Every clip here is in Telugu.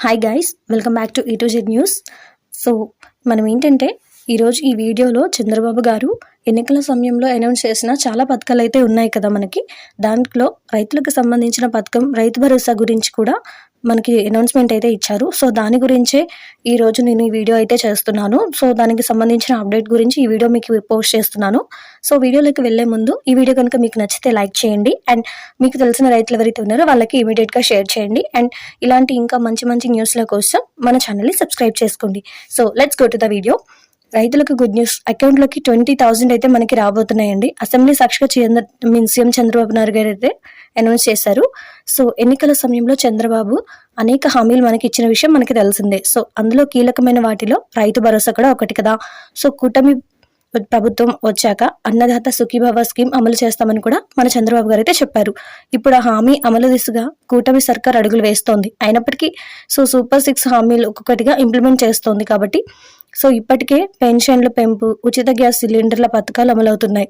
Hi guys welcome back to ఈ జెడ్ న్యూస్ సో మనం ఏంటంటే ఈరోజు ఈ వీడియోలో చంద్రబాబు గారు ఎన్నికల సమయంలో అనౌన్స్ చేసిన చాలా పథకాలు అయితే ఉన్నాయి కదా మనకి. దాంట్లో రైతులకు సంబంధించిన పథకం రైతు భరోసా గురించి కూడా మనకి అనౌన్స్మెంట్ అయితే ఇచ్చారు. సో దాని గురించే ఈరోజు నేను ఈ వీడియో అయితే చేస్తున్నాను. సో దానికి సంబంధించిన అప్డేట్ గురించి ఈ వీడియో మీకు పోస్ట్ చేస్తున్నాను. సో వీడియోలోకి వెళ్ళే ముందు ఈ వీడియో కనుక మీకు నచ్చితే లైక్ చేయండి. అండ్ మీకు తెలిసిన రైతులు ఎవరైతే ఉన్నారో వాళ్ళకి ఇమీడియట్గా షేర్ చేయండి. అండ్ ఇలాంటి ఇంకా మంచి మంచి న్యూస్ల కోసం మన ఛానల్ని సబ్స్క్రైబ్ చేసుకోండి. So let's go to the video రైతులకు గుడ్ న్యూస్. అకౌంట్లోకి ట్వంటీ థౌజండ్ అయితే మనకి రాబోతున్నాయండి. అసెంబ్లీ సాక్షిగా చంద్ర మీన్ సీఎం చంద్రబాబు నాయుడు గారు అయితే అనౌన్స్ చేశారు. సో ఎన్నికల సమయంలో చంద్రబాబు అనేక హామీలు మనకి ఇచ్చిన విషయం మనకి తెలిసిందే. సో అందులో కీలకమైన వాటిలో రైతు భరోసా కూడా ఒకటి కదా. సో కూటమి ప్రభుత్వం వచ్చాక అన్నదాత సుఖీభవ స్కీమ్ అమలు చేస్తామని కూడా మన చంద్రబాబు గారు అయితే చెప్పారు. ఇప్పుడు ఆ హామీ అమలు దిశగా కూటమి సర్కార్ అడుగులు వేస్తోంది. అయినప్పటికీ సో సూపర్ సిక్స్ హామీలు ఒక్కొక్కటిగా ఇంప్లిమెంట్ చేస్తోంది కాబట్టి సో ఇప్పటికే పెన్షన్ల పెంపు ఉచిత గ్యాస్ సిలిండర్ల పథకాలు అమలవుతున్నాయి.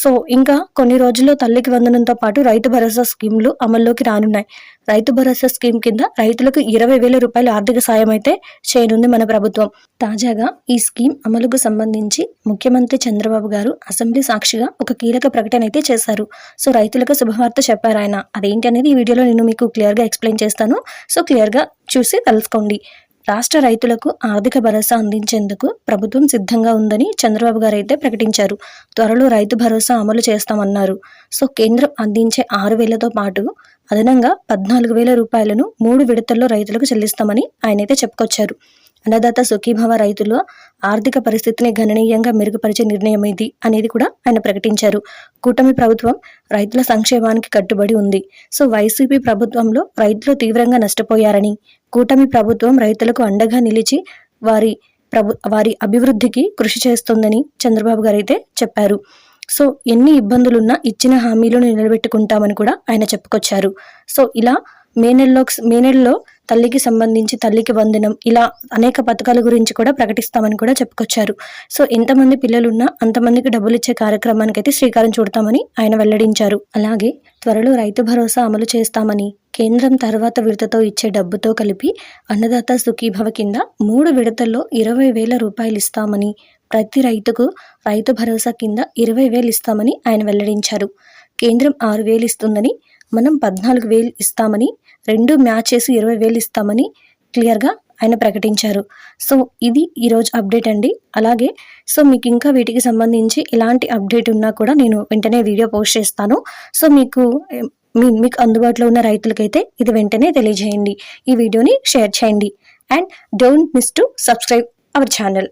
సో ఇంకా కొన్ని రోజుల్లో తల్లికి వందనంతో పాటు రైతు భరోసా స్కీమ్లు అమల్లోకి రానున్నాయి. రైతు భరోసా స్కీమ్ కింద రైతులకు ఇరవై వేల రూపాయల ఆర్థిక సాయం అయితే చేయనుంది మన ప్రభుత్వం. తాజాగా ఈ స్కీమ్ అమలుకు సంబంధించి ముఖ్యమంత్రి చంద్రబాబు గారు అసెంబ్లీ సాక్షిగా ఒక కీలక ప్రకటన అయితే చేశారు. సో రైతులకు శుభవార్త చెప్పారు ఆయన. అదేంటి అనేది ఈ వీడియోలో నేను మీకు క్లియర్గా ఎక్స్ప్లెయిన్ చేస్తాను. సో క్లియర్గా చూసి తెలుసుకోండి. రాష్ట్ర రైతులకు ఆర్థిక భరోసా అందించేందుకు ప్రభుత్వం సిద్ధంగా ఉందని చంద్రబాబు గారు అయితే ప్రకటించారు. త్వరలో రైతు భరోసా అమలు చేస్తామన్నారు. సో కేంద్రం అందించే ఆరు వేలతో పాటు అదనంగా పద్నాలుగు వేల రూపాయలను మూడు విడతల్లో రైతులకు చెల్లిస్తామని ఆయన అయితే చెప్పుకొచ్చారు. అన్నదాత సుఖీభవ రైతులు ఆర్థిక పరిస్థితిని గణనీయంగా మెరుగుపరిచే నిర్ణయం ఇది అనేది కూడా ఆయన ప్రకటించారు. కూటమి ప్రభుత్వం రైతుల సంక్షేమానికి కట్టుబడి ఉంది. సో వైసీపీ ప్రభుత్వంలో రైతులు తీవ్రంగా నష్టపోయారని కూటమి ప్రభుత్వం రైతులకు అండగా నిలిచి వారి ప్రభు వారి అభివృద్ధికి కృషి చేస్తుందని చంద్రబాబు గారు అయితే చెప్పారు. సో ఎన్ని ఇబ్బందులున్నా ఇచ్చిన హామీలను నిలబెట్టుకుంటామని కూడా ఆయన చెప్పుకొచ్చారు. సో ఇలా మే నెలలో మే నెలలో తల్లికి సంబంధించి తల్లికి వందనం ఇలా అనేక పథకాల గురించి కూడా ప్రకటిస్తామని కూడా చెప్పుకొచ్చారు. సో ఎంతమంది పిల్లలున్నా అంతమందికి డబ్బులు ఇచ్చే కార్యక్రమానికి అయితే శ్రీకారం చుడతామని ఆయన వెల్లడించారు. అలాగే త్వరలో రైతు భరోసా అమలు చేస్తామని కేంద్రం తర్వాత విడతతో ఇచ్చే డబ్బుతో కలిపి అన్నదాత సుఖీభవ కింద మూడు విడతల్లో ఇరవై వేల రూపాయలు ఇస్తామని ప్రతి రైతుకు రైతు భరోసా కింద ఇరవై వేలు ఇస్తామని ఆయన వెల్లడించారు. కేంద్రం ఆరు వేలు ఇస్తుందని మనం పద్నాలుగు వేలు ఇస్తామని రెండు మ్యాచ్ చేసి ఇరవై వేలు ఇస్తామని క్లియర్గా ఆయన ప్రకటించారు. సో ఇది ఈరోజు అప్డేట్ అండి. అలాగే సో మీకు ఇంకా వీటికి సంబంధించి ఎలాంటి అప్డేట్ ఉన్నా కూడా నేను వెంటనే వీడియో పోస్ట్ చేస్తాను. సో మీకు మీ మీకు అందుబాటులో ఉన్న రైతులకైతే ఇది వెంటనే తెలియజేయండి. ఈ వీడియోని షేర్ చేయండి. And don't miss to subscribe our channel.